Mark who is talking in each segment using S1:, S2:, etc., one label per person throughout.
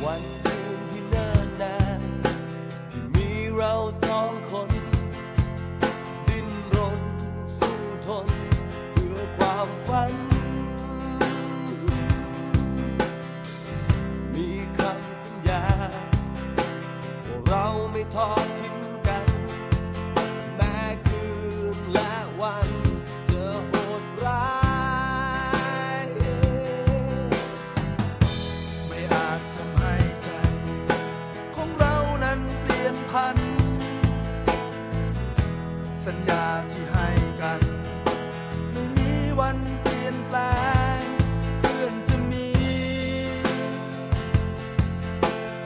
S1: One.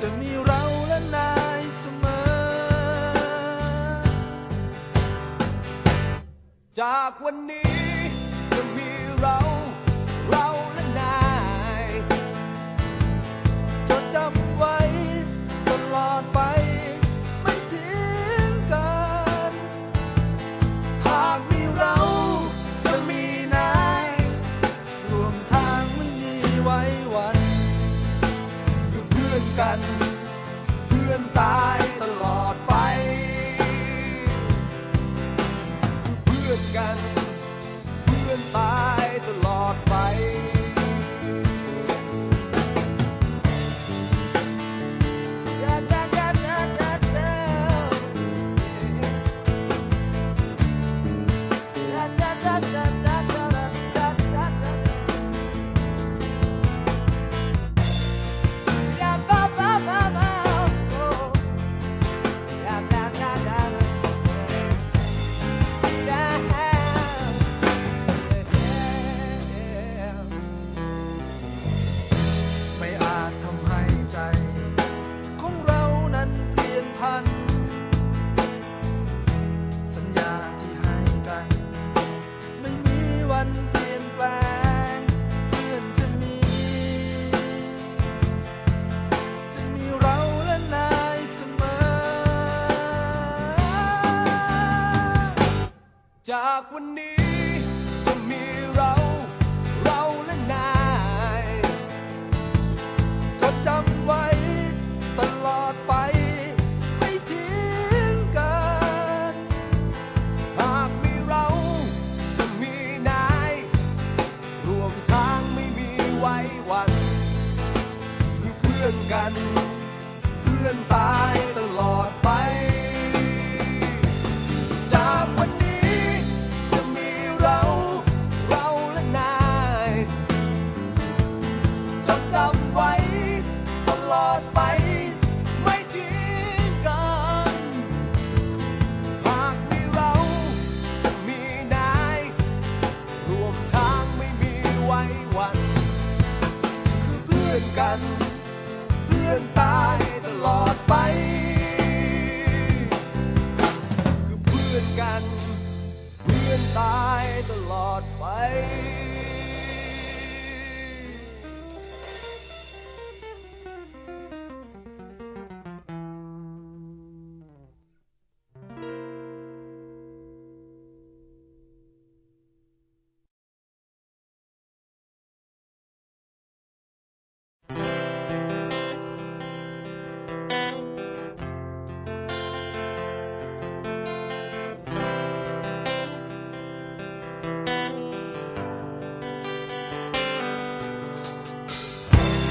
S1: จะ
S2: มีเราและนายเสมอ
S1: จากวันนี้
S2: man tiempo.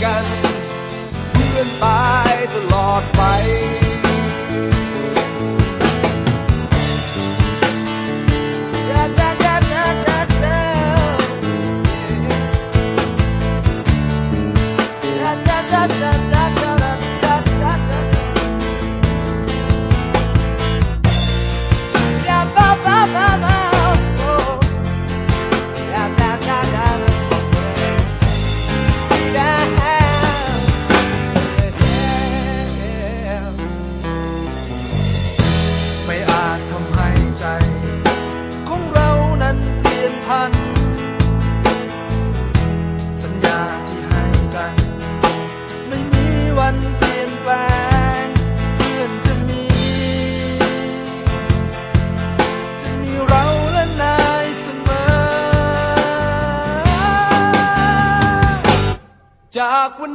S1: เอจากวัน